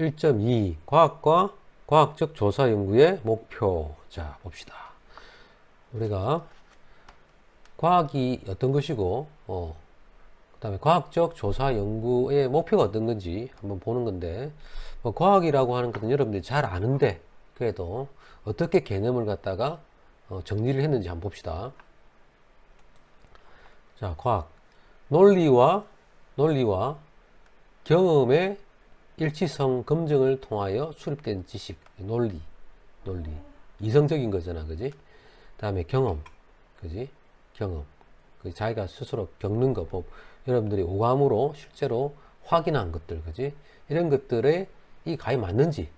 1.2 과학과 과학적 조사 연구의 목표. 자, 봅시다. 우리가 과학이 어떤 것이고, 어, 그 다음에 과학적 조사 연구의 목표가 어떤 건지 한번 보는 건데, 뭐 과학이라고 하는 것은 여러분들이 잘 아는데, 그래도 어떻게 개념을 갖다가 어, 정리를 했는지 한번 봅시다. 자, 과학. 논리와, 논리와 경험의 일치성 검증을 통하여 수립된 지식, 논리, 논리. 이성적인 거잖아, 그지? 다음에 경험, 그지? 경험. 그 자기가 스스로 겪는 거, 뭐, 여러분들이 오감으로 실제로 확인한 것들, 그지? 이런 것들에 이 과연 맞는지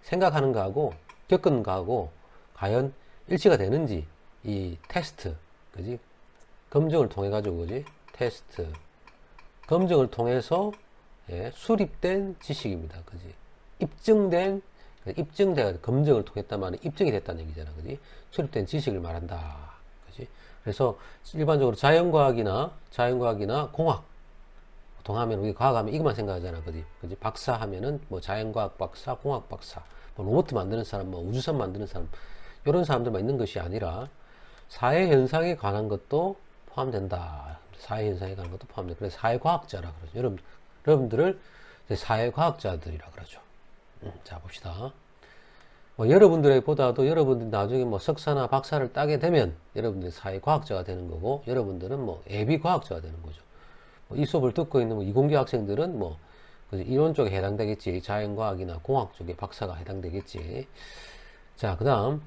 생각하는 거하고 겪은 거하고 과연 일치가 되는지 이 테스트, 그지? 검증을 통해 가지고, 그지? 테스트. 검증을 통해서 예, 수립된 지식입니다. 그지? 입증된, 입증돼, 검증을 통했단 말은 입증이 됐다는 얘기잖아. 그지? 수립된 지식을 말한다. 그지? 그래서 일반적으로 자연과학이나, 자연과학이나 공학, 보통 하면 우리 과학하면 이것만 생각하잖아. 그지? 그지? 박사 하면은 뭐 자연과학 박사, 공학 박사, 뭐 로봇 만드는 사람, 뭐 우주선 만드는 사람, 이런 사람들만 있는 것이 아니라 사회 현상에 관한 것도 포함된다. 사회 현상에 관한 것도 포함된다. 그래서 사회과학자라 그러죠. 여러분, 여러분들을 사회과학자들이라 그러죠. 음, 자, 봅시다. 뭐 여러분들의 보다도 여러분들이 나중에 뭐 석사나 박사를 따게 되면 여러분들이 사회과학자가 되는 거고 여러분들은 뭐 예비과학자가 되는 거죠. 뭐 이 수업을 듣고 있는 뭐 이공계 학생들은 뭐? 이론 쪽에 해당되겠지. 자연과학이나 공학 쪽에 박사가 해당되겠지. 자, 그 다음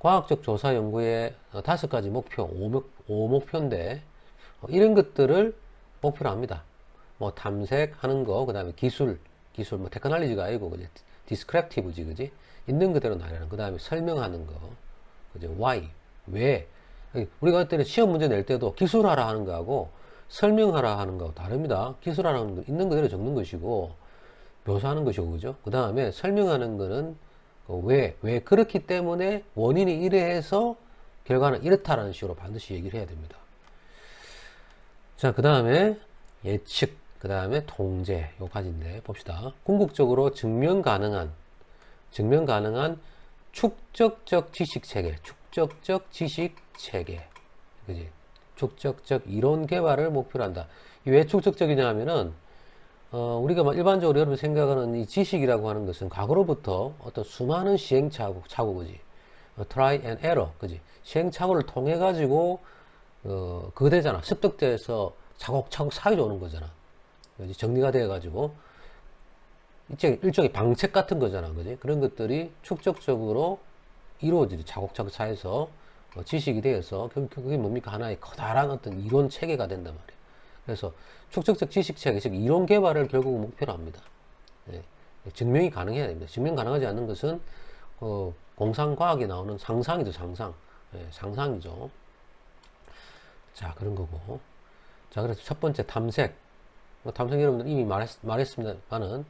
과학적 조사 연구의 어, 다섯 가지 목표, 오목, 오목표인데 어, 이런 것들을 목표로 합니다. 뭐 탐색하는 거, 그 다음에 기술, 기술, 뭐 테크놀로지가 아니고 그지, 디스크랩티브지, 그지? 있는 그대로 나열하는. 그 다음에 설명하는 거, 그죠? why, 왜? 우리가 그때는 시험 문제 낼 때도 기술하라 하는 거하고 설명하라 하는 거하고 다릅니다. 기술하라는 건 있는 그대로 적는 것이고 묘사하는 것이고, 그죠? 그 다음에 설명하는 거는 그 왜, 왜 그렇기 때문에 원인이 이래해서 결과는 이렇다라는 식으로 반드시 얘기를 해야 됩니다. 자, 그 다음에 예측, 그 다음에 통제, 요 가지인데 봅시다. 궁극적으로 증명 가능한, 증명 가능한 축적적 지식 체계, 축적적 지식 체계, 그지? 축적적 이론 개발을 목표로 한다. 이왜 축적적이냐 하면은, 어, 우리가 막 일반적으로 여러분 생각하는 이 지식이라고 하는 것은 과거로부터 어떤 수많은 시행착오, 착오, 그지? 어, try and error, 그지? 시행착오를 통해 가지고, 어, 그거 되잖아. 습득돼서 차곡차곡 쌓여져 오는 거잖아. 정리가 돼 가지고, 일종의, 방책 같은 거잖아. 그지? 그런 것들이 축적적으로 이루어지죠. 차곡차곡 쌓여서 어, 지식이 되어서 결국 그게 뭡니까? 하나의 커다란 어떤 이론 체계가 된단 말이에요. 그래서 축적적 지식 체계, 즉 이론 개발을 결국 목표로 합니다. 예. 증명이 가능해야 됩니다. 증명 가능하지 않는 것은 어, 공상과학에 나오는 상상이죠, 상상. 예, 상상이죠. 자, 그런 거고. 자, 그래서 첫 번째 탐색. 뭐 탐색 여러분들 이미 말했, 말했습니다만은,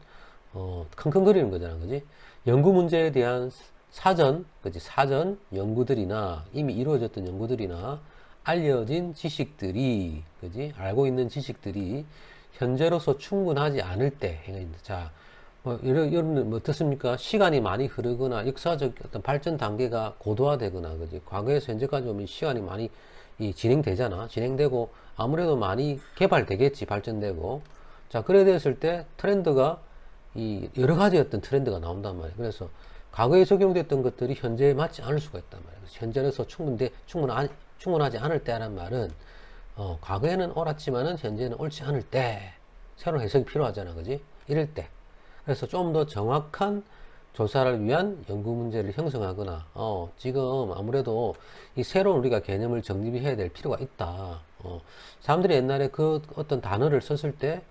어, 킁킁거리는 거잖아, 그지? 연구 문제에 대한 사전, 그지? 사전 연구들이나 이미 이루어졌던 연구들이나 알려진 지식들이, 그지? 알고 있는 지식들이 현재로서 충분하지 않을 때 행위입니다. 자, 뭐, 여러- 여러분들 뭐 어떻습니까? 시간이 많이 흐르거나 역사적 어떤 발전 단계가 고도화되거나, 그지? 과거에서 현재까지 오면 시간이 많이 이 진행되잖아. 진행되고 아무래도 많이 개발되겠지, 발전되고. 자, 그래 됐을 때 트렌드가 이 여러 가지 어떤 트렌드가 나온단 말이에요. 그래서 과거에 적용됐던 것들이 현재에 맞지 않을 수가 있단 말이에요. 그래서 현재로서 충분대, 충분하, 충분하지 않을 때라는 말은 어, 과거에는 옳았지만은 현재는 옳지 않을 때 새로운 해석이 필요하잖아, 그지? 이럴 때. 그래서 좀 더 정확한 조사를 위한 연구 문제를 형성하거나, 어, 지금 아무래도 이 새로운 우리가 개념을 정립해야 될 필요가 있다. 어, 사람들이 옛날에 그 어떤 단어를 썼을 때,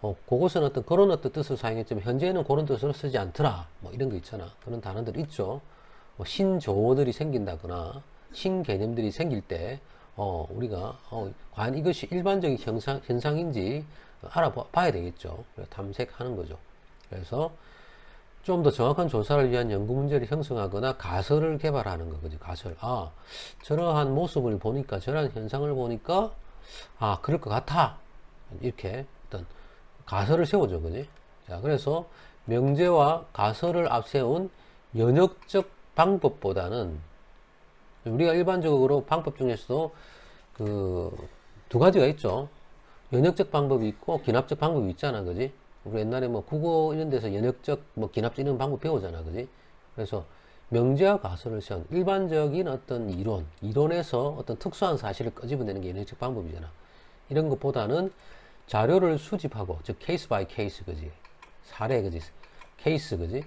어, 그것은 어떤 그런 어떤 뜻을 사용했지만, 현재는 그런 뜻으로 쓰지 않더라. 뭐 이런 거 있잖아. 그런 단어들 있죠. 뭐 신조어들이 생긴다거나, 신개념들이 생길 때, 어, 우리가, 어, 과연 이것이 일반적인 현상, 현상인지 알아봐야 되겠죠. 탐색하는 거죠. 그래서 좀 더 정확한 조사를 위한 연구 문제를 형성하거나 가설을 개발하는 거거든요. 가설. 아, 저러한 모습을 보니까, 저러한 현상을 보니까, 아, 그럴 것 같아. 이렇게 어떤 가설을 세워줘. 그지? 자, 그래서 명제와 가설을 앞세운 연역적 방법보다는 우리가 일반적으로 방법 중에서도 그 두 가지가 있죠. 연역적 방법이 있고 기납적 방법이 있잖아, 그지? 우리 옛날에 뭐 국어 이런 데서 연역적, 뭐 기납적 이런 방법 배우잖아, 그지? 그래서 명제와 가설을 세운 일반적인 어떤 이론, 이론에서 어떤 특수한 사실을 끄집어내는 게 연역적 방법이잖아. 이런 것보다는 자료를 수집하고, 즉 케이스 바이 케이스, 그지? 사례, 그지? 케이스, 그지?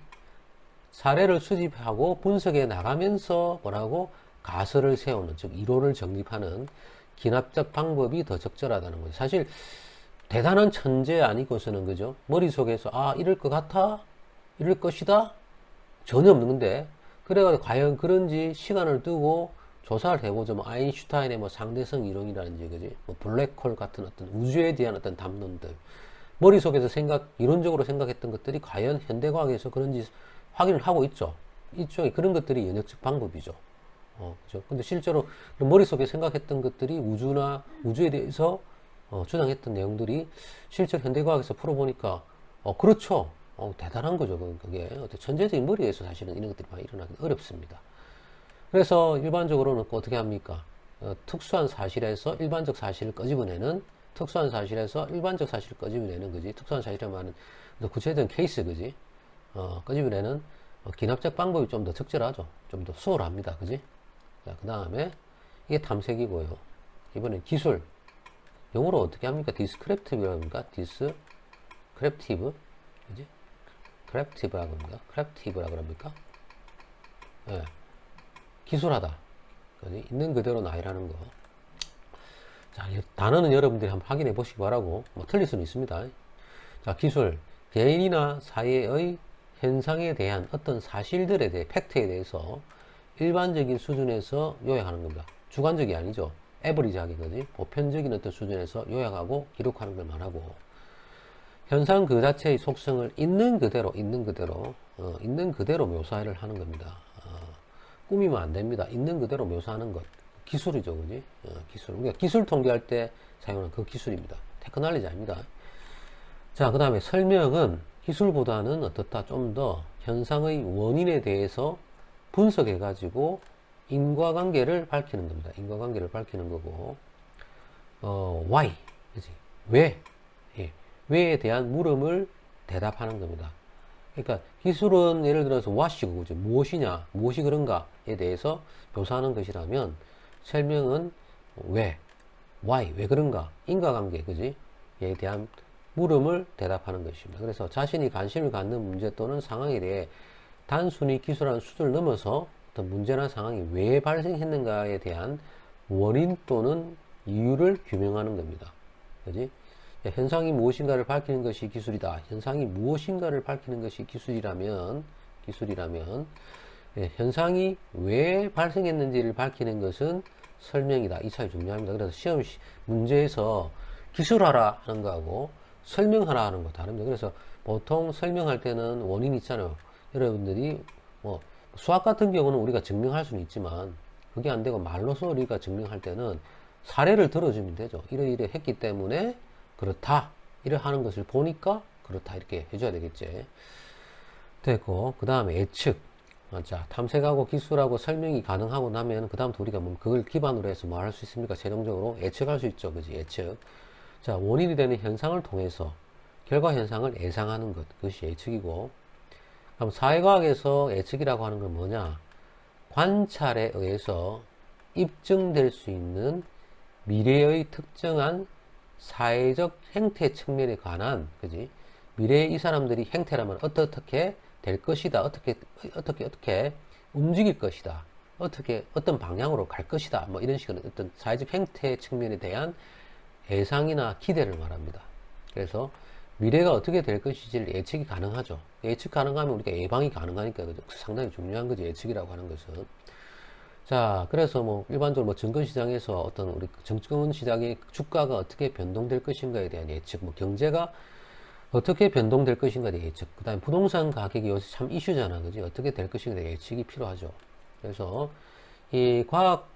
사례를 수집하고 분석해 나가면서 뭐라고 가설을 세우는 즉 이론을 정립하는 기납적 방법이 더 적절하다는 거죠. 사실 대단한 천재 아니고서는 그죠? 머릿속에서 아 이럴 것 같아? 이럴 것이다? 전혀 없는 건데 그래가지고 과연 그런지 시간을 두고 조사를 해보죠. 뭐 아인슈타인의 뭐 상대성 이론이라든지 그지? 뭐 블랙홀 같은 어떤 우주에 대한 어떤 담론들 머릿속에서 생각 이론적으로 생각했던 것들이 과연 현대과학에서 그런지 확인을 하고 있죠. 이쪽에 그런 것들이 연역적 방법이죠. 어, 그죠. 근데 실제로 머릿속에 생각했던 것들이 우주나 우주에 대해서 어, 주장했던 내용들이 실제 현대과학에서 풀어보니까 어, 그렇죠. 어, 대단한 거죠. 그- 그게 어떤 천재적인 머리에서 사실은 이런 것들이 많이 일어나기 어렵습니다. 그래서 일반적으로는 어떻게 합니까? 어, 특수한 사실에서 일반적 사실을 끄집어내는 특수한 사실에서 일반적 사실을 끄집어내는 거지. 특수한 어떤 구체적인 케이스 그지. 어, 끄집어내는 어, 기납적 방법이 좀 더 적절하죠. 좀 더 수월합니다. 그지? 자, 그 다음에 이게 탐색이고요. 이번엔 기술. 영어로 어떻게 합니까? 디스크랩티브라고 합니까? 디스크랩티브? 그지? 크랩티브라고 합니까? 크랩티브라고 합니까? 예. 기술하다. 그지? 있는 그대로 나이라는 거. 자, 이 단어는 여러분들이 한번 확인해 보시기 바라고, 뭐 틀릴 수는 있습니다. 자, 기술. 개인이나 사회의 현상에 대한 어떤 사실들에 대해, 팩트에 대해서 일반적인 수준에서 요약하는 겁니다. 주관적이 아니죠. 에버리지하게 거지. 보편적인 어떤 수준에서 요약하고 기록하는 걸 말하고, 현상 그 자체의 속성을 있는 그대로, 있는 그대로, 어, 있는 그대로 묘사를 하는 겁니다. 어, 꾸미면 안 됩니다. 있는 그대로 묘사하는 것. 기술이죠, 그지? 어, 기술. 우리가 기술 통계할 때 사용하는 그 기술입니다. 테크놀리지 아닙니다. 자, 그 다음에 설명은 기술보다는 어떻다? 좀 더 현상의 원인에 대해서 분석해 가지고 인과관계를 밝히는 겁니다. 인과관계를 밝히는 거고, 어, why. 그지? 왜? 예. 왜에 대한 물음을 대답하는 겁니다. 그러니까 기술은 예를 들어서 what이고, 그죠? 무엇이냐, 무엇이 그런가에 대해서 묘사하는 것이라면 설명은 왜, why, 왜 그런가, 인과관계, 그지? 에 대한 물음을 대답하는 것입니다. 그래서 자신이 관심을 갖는 문제 또는 상황에 대해 단순히 기술한 수준을 넘어서 어떤 문제나 상황이 왜 발생했는가에 대한 원인 또는 이유를 규명하는 겁니다. 그지? 현상이 무엇인가를 밝히는 것이 기술이다. 현상이 무엇인가를 밝히는 것이 기술이라면, 기술이라면, 예, 현상이 왜 발생했는지를 밝히는 것은 설명이다. 이 차이 중요합니다. 그래서 시험 시- 문제에서 기술하라 하는 거하고 설명하라 하는 거 다릅니다. 그래서 보통 설명할 때는 원인 있잖아요. 여러분들이 뭐 수학 같은 경우는 우리가 증명할 수는 있지만 그게 안 되고 말로서 우리가 증명할 때는 사례를 들어주면 되죠. 이러이러 했기 때문에 그렇다. 이래 하는 것을 보니까 그렇다. 이렇게 해줘야 되겠지. 됐고, 그 다음에 예측. 아, 자, 탐색하고 기술하고 설명이 가능하고 나면, 그 다음부터 우리가 뭐 그걸 기반으로 해서 뭐 할 수 있습니까? 최종적으로 예측할 수 있죠. 그지? 예측. 자, 원인이 되는 현상을 통해서 결과 현상을 예상하는 것. 그것이 예측이고, 그럼 사회과학에서 예측이라고 하는 건 뭐냐? 관찰에 의해서 입증될 수 있는 미래의 특정한 사회적 행태 측면에 관한, 그지? 미래에 이 사람들이 행태라면 어떻게 될 것이다. 어떻게, 어떻게, 어떻게 움직일 것이다. 어떻게, 어떤 방향으로 갈 것이다. 뭐 이런 식의 어떤 사회적 행태 측면에 대한 예상이나 기대를 말합니다. 그래서 미래가 어떻게 될 것인지를 예측이 가능하죠. 예측 가능하면 우리가 예방이 가능하니까 그죠? 상당히 중요한 거죠. 예측이라고 하는 것은. 자, 그래서 뭐 일반적으로 뭐 증권시장에서 어떤 우리 증권시장의 주가가 어떻게 변동될 것인가에 대한 예측, 뭐 경제가 어떻게 변동될 것인가에 대한 예측, 그 다음에 부동산 가격이 요새 참 이슈잖아, 그지? 어떻게 될 것인가에 대한 예측이 필요하죠. 그래서 이 과학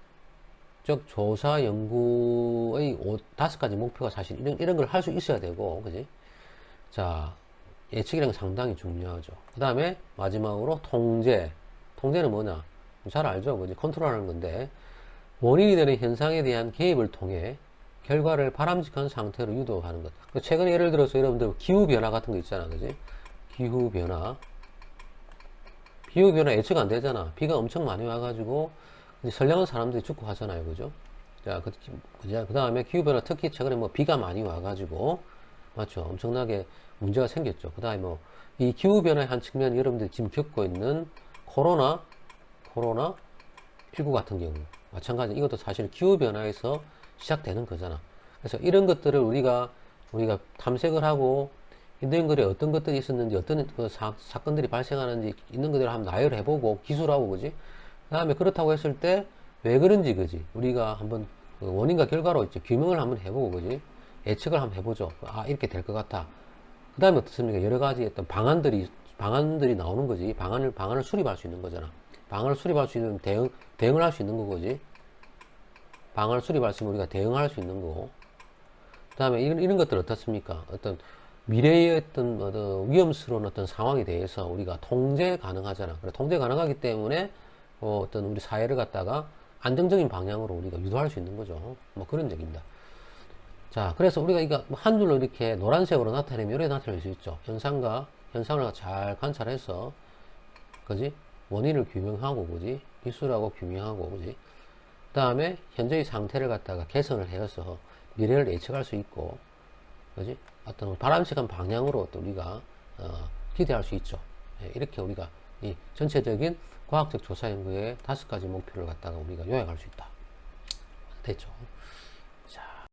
적 조사 연구의 오- 다섯 가지 목표가 사실 이런, 이런 걸 할 수 있어야 되고, 그지? 자, 예측이라는 게 상당히 중요하죠. 그 다음에 마지막으로 통제. 통제는 뭐냐? 잘 알죠? 뭐지? 컨트롤하는 건데 원인이 되는 현상에 대한 개입을 통해 결과를 바람직한 상태로 유도하는 것. 그 최근에 예를 들어서 여러분들 기후 변화 같은 거 있잖아, 그지? 기후 변화. 기후 변화 예측 안 되잖아. 비가 엄청 많이 와가지고 선량한 사람들이 죽고 하잖아요, 그죠? 자, 그, 그죠? 그 다음에 기후 변화 특히 최근에 뭐 비가 많이 와가지고 맞죠? 엄청나게 문제가 생겼죠. 그 다음에 뭐 이 기후 변화의 한 측면 여러분들이 지금 겪고 있는 코로나, 코로나 19 같은 경우 마찬가지. 이것도 사실 기후 변화에서 시작되는 거잖아. 그래서 이런 것들을 우리가 우리가 탐색을 하고 있는 글에 어떤 것들이 있었는지 어떤 그 사, 건들이 발생하는지 있는 것들을 한번 나열해보고 기술하고 그지. 그 다음에 그렇다고 했을 때 왜 그런지 그지. 우리가 한번 그 원인과 결과로 이제 규명을 한번 해보고 그지. 예측을 한번 해보죠. 아 이렇게 될 것 같아. 그 다음에 어떻습니까? 여러 가지 어떤 방안들이, 방안들이 나오는 거지. 방안을, 방안을 수립할 수 있는 거잖아. 방안을 수립할 수 있는 대응, 대응을 할 수 있는 거지. 방안을 수립할 수 있는 우리가 대응할 수 있는 거고. 그 다음에 이런, 이런 것들 어떻습니까? 어떤 미래의 어떤, 어떤 위험스러운 어떤 상황에 대해서 우리가 통제 가능하잖아. 그래, 통제 가능하기 때문에 어, 어떤 우리 사회를 갖다가 안정적인 방향으로 우리가 유도할 수 있는 거죠. 뭐 그런 얘기입니다. 자, 그래서 우리가 이거 한 줄로 이렇게 노란색으로 나타내면 이렇게 나타낼 수 있죠. 현상과 현상을 잘 관찰해서, 그지? 원인을 규명하고, 그지? 기술하고 규명하고, 그지? 그 다음에 현재의 상태를 갖다가 개선을 해서 미래를 예측할 수 있고, 그지? 어떤 바람직한 방향으로 또 우리가, 어, 기대할 수 있죠. 예, 이렇게 우리가 이 전체적인 과학적 조사 연구의 다섯 가지 목표를 갖다가 우리가 요약할 수 있다. 됐죠.